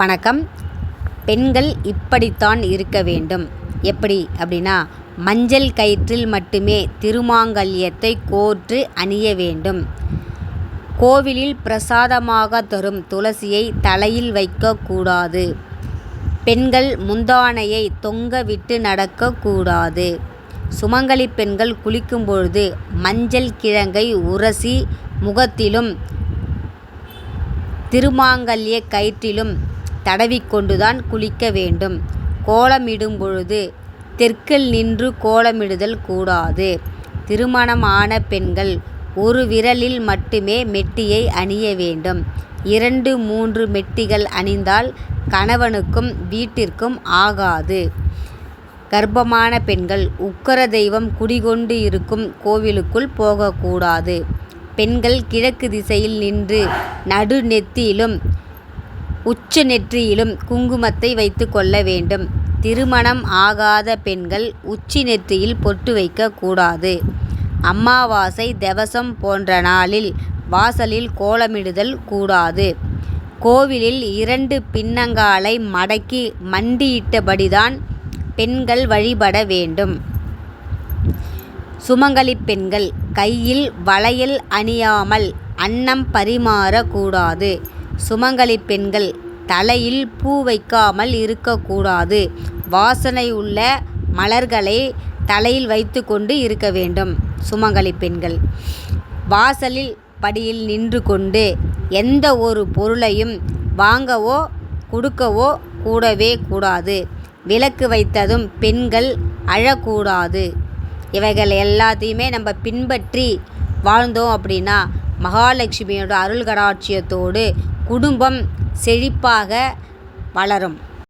வணக்கம். பெண்கள் இப்படித்தான் இருக்க வேண்டும். எப்படி அப்படின்னா மஞ்சள் கயிற்றில் மட்டுமே திருமாங்கல்யத்தை கோர்த்து அணிய வேண்டும். கோவிலில் பிரசாதமாக தரும் துளசியை தலையில் வைக்கக்கூடாது. பெண்கள் முந்தானையை தொங்க விட்டு நடக்கக்கூடாது. சுமங்கலி பெண்கள் குளிக்கும் பொழுது மஞ்சள் கிழங்கை உரசி முகத்திலும் திருமாங்கல்ய கயிற்றிலும் தடவிக்கொண்டுதான் குளிக்க வேண்டும். கோலமிடும் பொழுது தெற்கில் நின்று கோலமிடுதல் கூடாது. திருமணம் ஆன பெண்கள் ஒரு விரலில் மட்டுமே மெட்டியை அணிய வேண்டும். இரண்டு மூன்று மெட்டிகள் அணிந்தால் கணவனுக்கும் வீட்டிற்கும் ஆகாது. கர்ப்பமான பெண்கள் உக்கர தெய்வம் குடிகொண்டு இருக்கும் கோவிலுக்குள் போகக்கூடாது. பெண்கள் கிழக்கு திசையில் நின்று நடு நெத்தியிலும் உச்ச நெற்றியிலும் குங்குமத்தை வைத்து கொள்ள வேண்டும். திருமணம் ஆகாத பெண்கள் உச்சி நெற்றியில் பொட்டு வைக்க கூடாது. அமாவாசை தவசம் போன்ற நாளில் வாசலில் கோலமிடுதல் கூடாது. கோவிலில் இரண்டு பின்னங்காலை மடக்கி மண்டியிட்டபடிதான் பெண்கள் வழிபட வேண்டும். சுமங்கலி பெண்கள் கையில் வளையல் அணியாமல் அன்னம் பரிமாறக்கூடாது சுமங்கலி பெண்கள் தலையில் பூ வைக்காமல் இருக்கக்கூடாது. வாசனை உள்ள மலர்களை தலையில் வைத்து கொண்டு இருக்க வேண்டும். சுமங்கலி பெண்கள் வாசலில் படியில் நின்று கொண்டு எந்த ஒரு பொருளையும் வாங்கவோ கொடுக்கவோ கூடவே கூடாது. விளக்கு வைத்ததும் பெண்கள் அழக்கூடாது. இவைகள் எல்லாத்தையுமே நம்ம பின்பற்றி வாழ்ந்தோம் அப்படின்னா மகாலட்சுமியோட அருள் கடாட்சியத்தோடு குடும்பம் செழிப்பாக வளரும்.